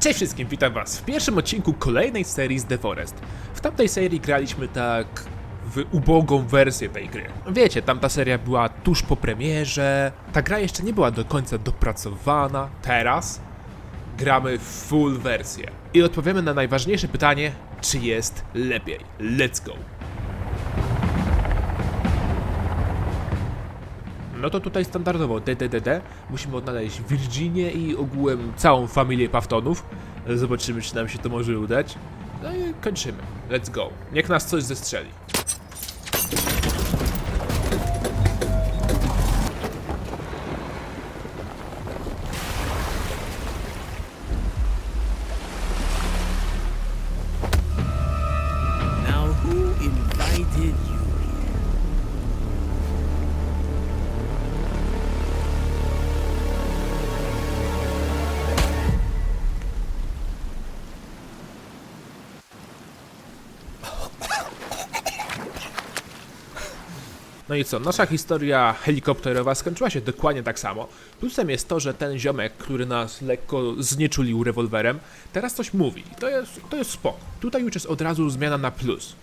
Cześć wszystkim, witam was w pierwszym odcinku kolejnej serii z The Forest. W tamtej serii graliśmy tak w ubogą wersję tej gry. Wiecie, tamta seria była tuż po premierze, ta gra jeszcze nie była do końca dopracowana. Teraz gramy w full wersję i odpowiemy na najważniejsze pytanie, czy jest lepiej. Let's go! No to tutaj standardowo DDDD. Musimy odnaleźć Virginię i ogółem całą familię Paftonów. Zobaczymy, czy nam się to może udać. No i kończymy. Let's go. Niech nas coś zestrzeli. No i co, nasza historia helikopterowa skończyła się dokładnie tak samo. Plusem jest to, że ten ziomek, który nas lekko znieczulił rewolwerem, teraz coś mówi. To jest, to jest spoko. Tutaj już jest od razu zmiana na plus.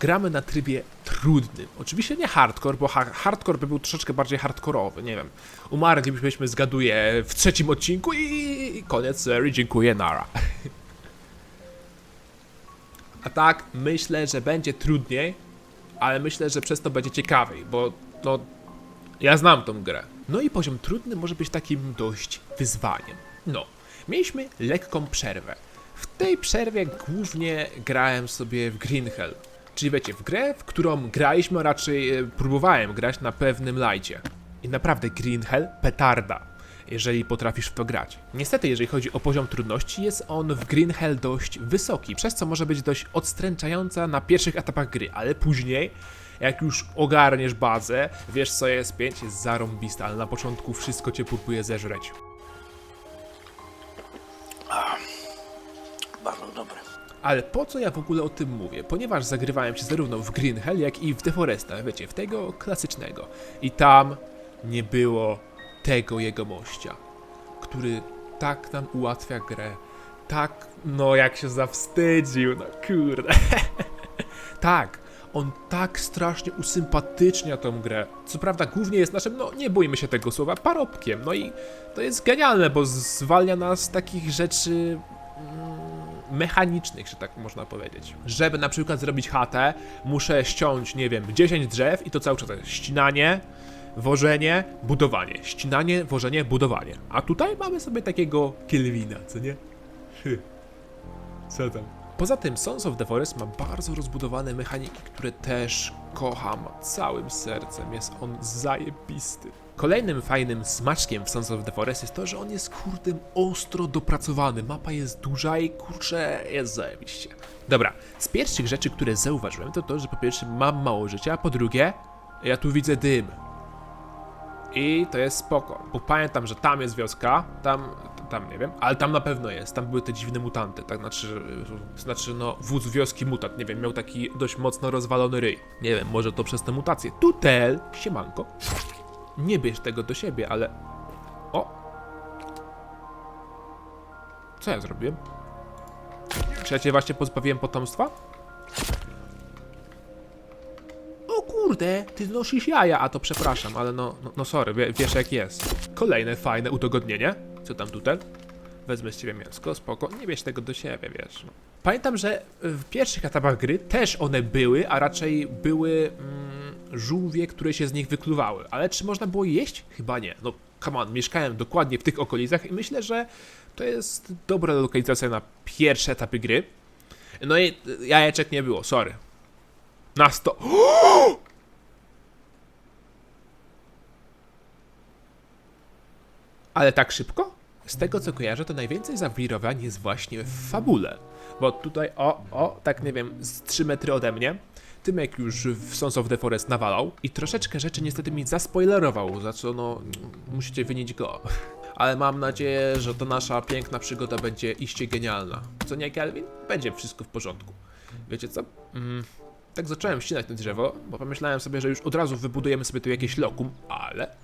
Gramy na trybie trudnym. Oczywiście nie hardcore, bo ha hardcore by był troszeczkę bardziej hardkorowy, nie wiem. Umarlibyśmy, zgaduję, w trzecim odcinku i koniec serii, dziękuję, nara. A tak, myślę, że będzie trudniej, ale myślę, że przez to będzie ciekawiej, bo no, ja znam tą grę. No i poziom trudny może być takim dość wyzwaniem. No, mieliśmy lekką przerwę. W tej przerwie głównie grałem sobie w Green Hell. Czyli wiecie, w grę, w którą graliśmy, a raczej e, próbowałem grać na pewnym lajcie. I naprawdę Green Hell petarda, jeżeli potrafisz w to grać. Niestety, jeżeli chodzi o poziom trudności, jest on w Green Hell dość wysoki, przez co może być dość odstręczająca na pierwszych etapach gry, ale później, jak już ogarniesz bazę, wiesz co jest 5, jest zarąbista, ale na początku wszystko cię próbuje zeżreć. Bardzo dobre. Ale po co ja w ogóle o tym mówię? Ponieważ zagrywałem się zarówno w Green Hell, jak i w The Foresta, wiecie, w tego klasycznego. I tam nie było tego jego mościa, który tak nam ułatwia grę, tak, no jak się zawstydził, no kurde. tak, on tak strasznie usympatycznia tą grę. Co prawda głównie jest naszym, no nie bójmy się tego słowa, parobkiem. No i to jest genialne, bo zwalnia nas z takich rzeczy mechanicznych, że tak można powiedzieć. Żeby na przykład zrobić chatę, muszę ściąć, nie wiem, 10 drzew i to cały czas jest ścinanie, wożenie, budowanie. Ścinanie, wożenie, budowanie. A tutaj mamy sobie takiego Kelvina, co nie? Co tam? Poza tym Sons of the Forest ma bardzo rozbudowane mechaniki, które też kocham całym sercem. Jest on zajebisty. Kolejnym fajnym smaczkiem w Sons of the Forest jest to, że on jest kurdem ostro dopracowany. Mapa jest duża i kurczę jest zajebiście. Dobra, z pierwszych rzeczy, które zauważyłem, to to, że po pierwsze mam mało życia, a po drugie, ja tu widzę dym. I to jest spoko, bo pamiętam, że tam jest wioska, tam, tam nie wiem, ale tam na pewno jest, tam były te dziwne mutanty, tak znaczy, znaczy no wódz wioski mutant, nie wiem, miał taki dość mocno rozwalony ryj. Nie wiem, może to przez te mutacje. Tutel, siemanko. Nie bierz tego do siebie, ale... O! Co ja zrobiłem? Czy ja cię właśnie pozbawiłem potomstwa? Kurde, ty nosisz jaja, a to przepraszam, ale no, no, no sorry, wie, wiesz jak jest. Kolejne fajne udogodnienie. Co tam tutaj? Wezmę z ciebie mięsko, spoko. Nie bierz tego do siebie, wiesz. Pamiętam, że w pierwszych etapach gry też one były, a raczej były mm, żółwie, które się z nich wykluwały. Ale czy można było jeść? Chyba nie. No, come on, mieszkałem dokładnie w tych okolicach i myślę, że to jest dobra lokalizacja na pierwsze etapy gry. No i y, jajeczek nie było, sorry. Na sto... Ale tak szybko? Z tego co kojarzę, to najwięcej zawirowań jest właśnie w fabule. Bo tutaj, o, o, tak nie wiem, z 3 metry ode mnie, Tymek już w Sons of the Forest nawalał i troszeczkę rzeczy niestety mi zaspoilerował, za co no, musicie wynić go. Ale mam nadzieję, że ta nasza piękna przygoda będzie iście genialna. Co nie, Kelvin? Będzie wszystko w porządku. Wiecie co? Mm, tak zacząłem ścinać to drzewo, bo pomyślałem sobie, że już od razu wybudujemy sobie tu jakieś lokum, ale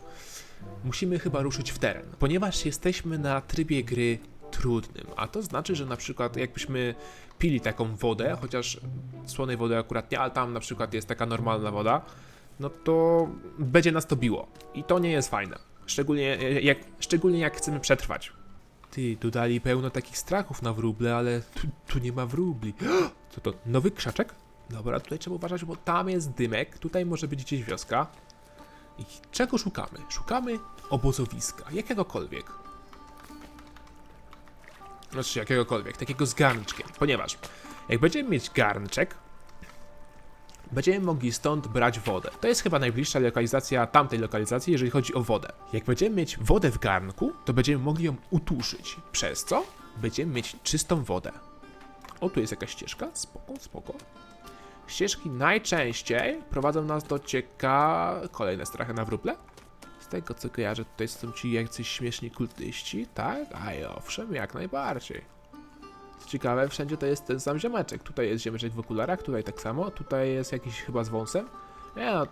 musimy chyba ruszyć w teren, ponieważ jesteśmy na trybie gry trudnym. A to znaczy, że na przykład jakbyśmy pili taką wodę, chociaż słonej wody akurat nie, ale tam na przykład jest taka normalna woda, no to będzie nas to biło. I to nie jest fajne. Szczególnie jak, szczególnie jak chcemy przetrwać. Ty, dodali pełno takich strachów na wróble, ale tu, tu nie ma wróbli. Co to, nowy krzaczek? Dobra, tutaj trzeba uważać, bo tam jest dymek, tutaj może być gdzieś wioska. I czego szukamy? Szukamy obozowiska, jakiegokolwiek. Znaczy, jakiegokolwiek, takiego z garnczkiem, ponieważ jak będziemy mieć garnczek, będziemy mogli stąd brać wodę. To jest chyba najbliższa lokalizacja tamtej lokalizacji, jeżeli chodzi o wodę. Jak będziemy mieć wodę w garnku, to będziemy mogli ją utuszyć, przez co będziemy mieć czystą wodę. O, tu jest jakaś ścieżka, spoko, spoko. Ścieżki najczęściej prowadzą nas do cieka... Kolejne strachy na wróble? Z tego co kojarzę, tutaj są ci jacyś śmieszni kultyści, tak? A i owszem, jak najbardziej. Co ciekawe, wszędzie to jest ten sam ziomeczek. Tutaj jest ziomeczek w okularach, tutaj tak samo, tutaj jest jakiś chyba z wąsem. Nie no...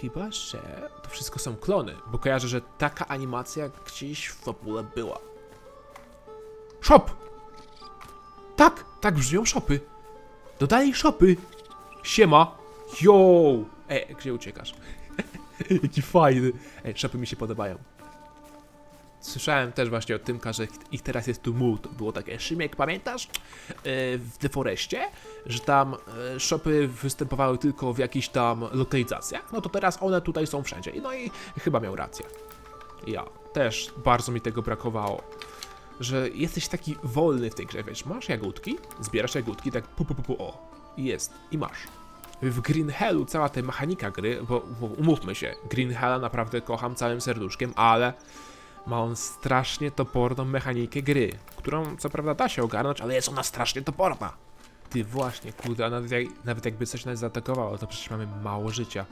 Chyba, że to wszystko są klony, bo kojarzę, że taka animacja gdzieś w fabule była. Shop! Tak, tak brzmią shopy. Dodali shopy. Siema. Yo! Ej, gdzie uciekasz? Jaki fajny. Ej, shopy mi się podobają. Słyszałem też właśnie od Tymka, że ich teraz jest tu mult. Było takie, Szymiek, pamiętasz? Yy, w The Forestie, że tam yy, występowały tylko w jakichś tam lokalizacjach. No to teraz one tutaj są wszędzie. No i chyba miał rację. Ja też bardzo mi tego brakowało że jesteś taki wolny w tej grze, wiesz, masz jagódki, zbierasz jagódki, tak pu, pu, pu, pu o, jest, i masz. W Green Hellu cała ta mechanika gry, bo, umówmy się, Green Hella naprawdę kocham całym serduszkiem, ale ma on strasznie toporną mechanikę gry, którą co prawda da się ogarnąć, ale jest ona strasznie toporna. Ty właśnie, kurde, a nawet, nawet jakby coś nas zaatakowało, to przecież mamy mało życia.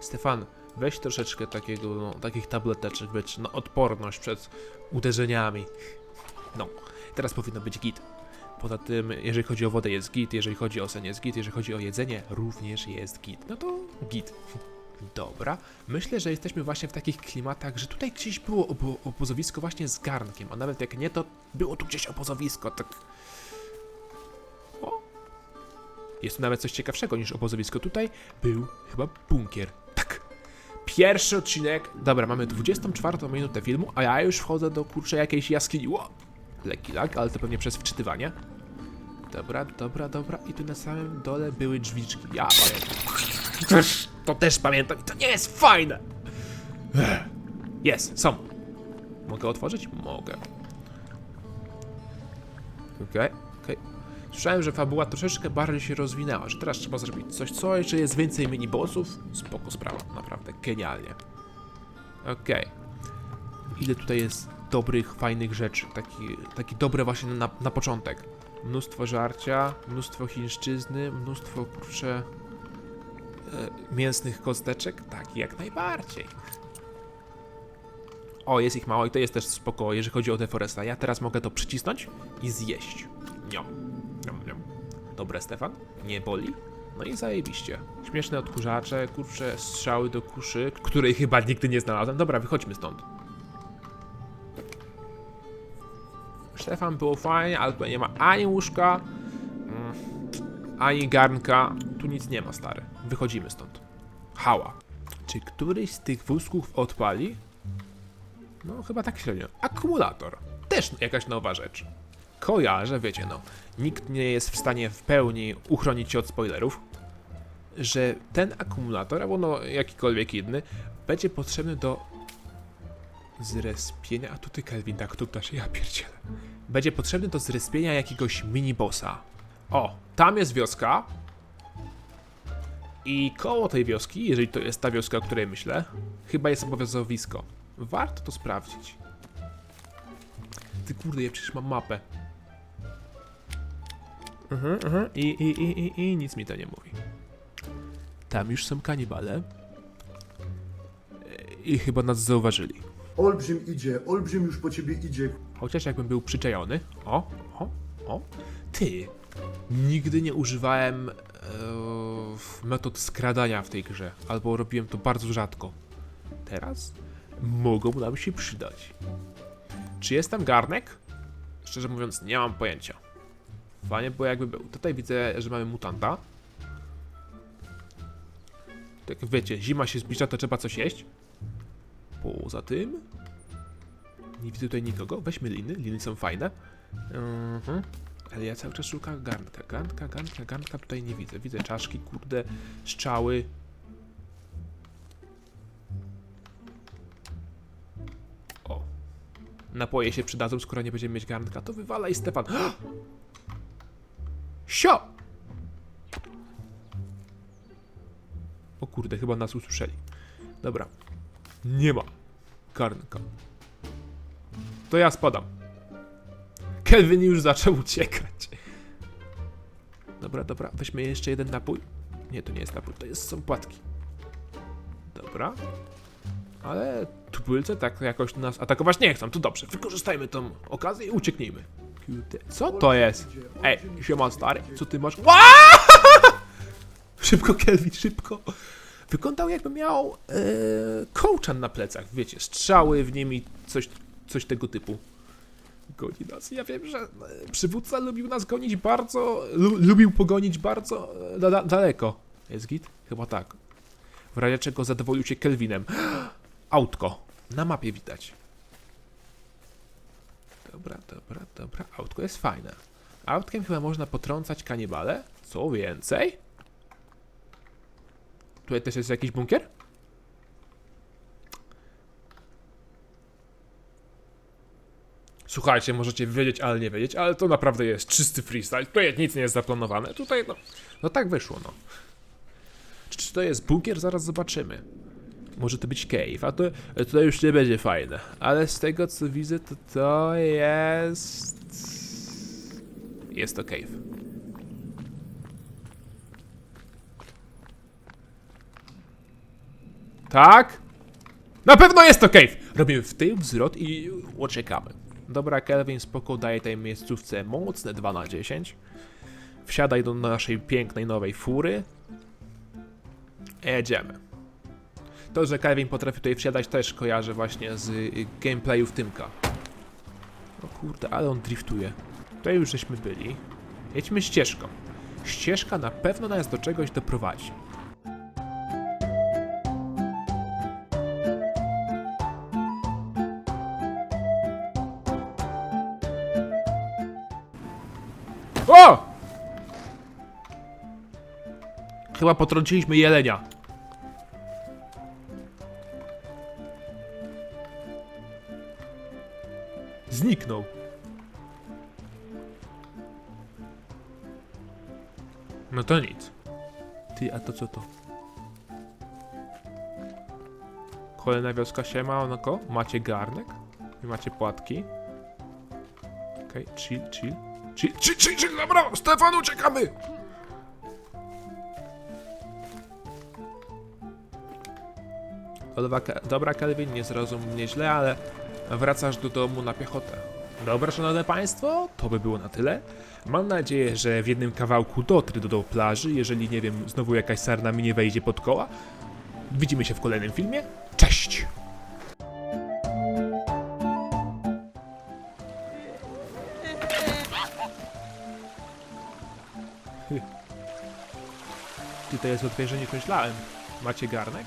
Stefan, weź troszeczkę takiego, no, takich tableteczek, wiesz, no odporność przed uderzeniami. No, teraz powinno być git. Poza tym, jeżeli chodzi o wodę jest git, jeżeli chodzi o sen jest git, jeżeli chodzi o jedzenie również jest git. No to git. Dobra, myślę, że jesteśmy właśnie w takich klimatach, że tutaj gdzieś było obo obozowisko właśnie z garnkiem, a nawet jak nie, to było tu gdzieś obozowisko, tak... O! Jest tu nawet coś ciekawszego niż obozowisko. Tutaj był chyba bunkier. Tak! Pierwszy odcinek. Dobra, mamy 24 minutę filmu, a ja już wchodzę do kurczę jakiejś jaskini. Ło! Lekki lag, ale to pewnie przez wczytywanie. Dobra, dobra, dobra. I tu na samym dole były drzwiczki. Ja pamiętam. To też pamiętam i to nie jest fajne. Jest, są. Mogę otworzyć? Mogę. Okej, okej. Słyszałem, że fabuła troszeczkę bardziej się rozwinęła, że teraz trzeba zrobić coś, coś, że jest więcej mini-bossów. Spoko sprawa, naprawdę, genialnie. Okej. Ile tutaj jest dobrych, fajnych rzeczy, taki, taki dobre właśnie na, na początek. Mnóstwo żarcia, mnóstwo chińszczyzny, mnóstwo, kurczę, e, mięsnych kosteczek, tak, jak najbardziej. O, jest ich mało i to jest też spoko, jeżeli chodzi o deforesta. Ja teraz mogę to przycisnąć i zjeść. Niom. Dobre, Stefan? Nie boli? No i zajebiście. Śmieszne odkurzacze, kurcze, strzały do kuszy, której chyba nigdy nie znalazłem. Dobra, wychodźmy stąd. Stefan było fajnie, ale tutaj nie ma ani łóżka, mm, ani garnka. Tu nic nie ma, stary. Wychodzimy stąd. Hała. Czy któryś z tych wózków odpali? No, chyba tak średnio. Akumulator. Też jakaś nowa rzecz. Kojarzę, wiecie, no. Nikt nie jest w stanie w pełni uchronić się od spoilerów, że ten akumulator, albo no jakikolwiek inny, będzie potrzebny do zrespienia. A tutaj Kelvin tak tu ptasz, ja pierdzielę. Będzie potrzebny do zrespienia jakiegoś mini-bossa. O, tam jest wioska. I koło tej wioski, jeżeli to jest ta wioska, o której myślę, chyba jest obowiązowisko. Warto to sprawdzić. Ty kurde, ja przecież mam mapę. Mhm, mhm. I, i, i, i, I nic mi to nie mówi. Tam już są kanibale. E, I chyba nas zauważyli. Olbrzym idzie, olbrzym już po ciebie idzie. Chociaż jakbym był przyczajony. O, o, o. Ty. Nigdy nie używałem e, metod skradania w tej grze. Albo robiłem to bardzo rzadko. Teraz mogą nam się przydać. Czy jest tam garnek? Szczerze mówiąc, nie mam pojęcia. Fajnie było jakby był. Tutaj widzę, że mamy mutanta. Tak wiecie, zima się zbliża, to trzeba coś jeść. Poza tym... Nie widzę tutaj nikogo. Weźmy liny, liny są fajne. Mhm. Ale ja cały czas szukam garnka, garnka, garnka, garnka tutaj nie widzę. Widzę czaszki, kurde, strzały. O. Napoje się przydadzą, skoro nie będziemy mieć garnka, to wywalaj Stefan. Sio! O kurde, chyba nas usłyszeli. Dobra. Nie ma garnka. To ja spadam. Kelvin już zaczął uciekać. Dobra, dobra, weźmy jeszcze jeden napój. Nie, to nie jest napój, to jest, są płatki. Dobra. Ale tubylce tak jakoś nas atakować nie chcą, to dobrze. Wykorzystajmy tą okazję i ucieknijmy. Co to jest? Ej, siema stary, co ty masz? Szybko, Kelvin, szybko. Wyglądał jakby miał e, kołczan na plecach, wiecie, strzały w nim i coś, coś tego typu. Goni nas. Ja wiem, że e, przywódca lubił nas gonić bardzo, lu, lubił pogonić bardzo e, da, da, daleko. Jest git? Chyba tak. W razie czego zadowolił się Kelvinem. Autko. Na mapie widać. Dobra, dobra, dobra. Autko jest fajne. Autkiem chyba można potrącać kanibale. Co więcej? Tutaj też jest jakiś bunkier? Słuchajcie, możecie wiedzieć, ale nie wiedzieć, ale to naprawdę jest czysty freestyle. Tutaj nic nie jest zaplanowane. Tutaj, no, no tak wyszło, no. Czy, czy to jest bunkier? Zaraz zobaczymy. Może to być cave, a to, to już nie będzie fajne. Ale z tego co widzę, to to jest... Jest to cave. Tak? Na pewno jest to cave! Robimy w tył wzrot i uciekamy. Dobra, Kelvin, spoko, daje tej miejscówce mocne 2 na 10. Wsiadaj do naszej pięknej nowej fury. Jedziemy. To, że Kelvin potrafi tutaj wsiadać też kojarzę właśnie z y, gameplayów Tymka. O kurde, ale on driftuje. Tutaj już żeśmy byli. Jedźmy ścieżką. Ścieżka na pewno nas do czegoś doprowadzi. O! Chyba potrąciliśmy jelenia. Zniknął. No to nic. Ty, a to co to? Kolejna wioska siema, onoko. Macie garnek? I macie płatki. Okej, chill, chill. Chill, chill, chill, chill, dobra! Stefan, uciekamy! Dobra, Dobra, Kelvin, nie zrozum mnie źle, ale wracasz do domu na piechotę. Dobra, szanowne państwo, to by było na tyle. Mam nadzieję, że w jednym kawałku dotrę do, do plaży, jeżeli, nie wiem, znowu jakaś sarna mi nie wejdzie pod koła. Widzimy się w kolejnym filmie. Cześć! To jest łatwiejsze niż myślałem. Macie garnek?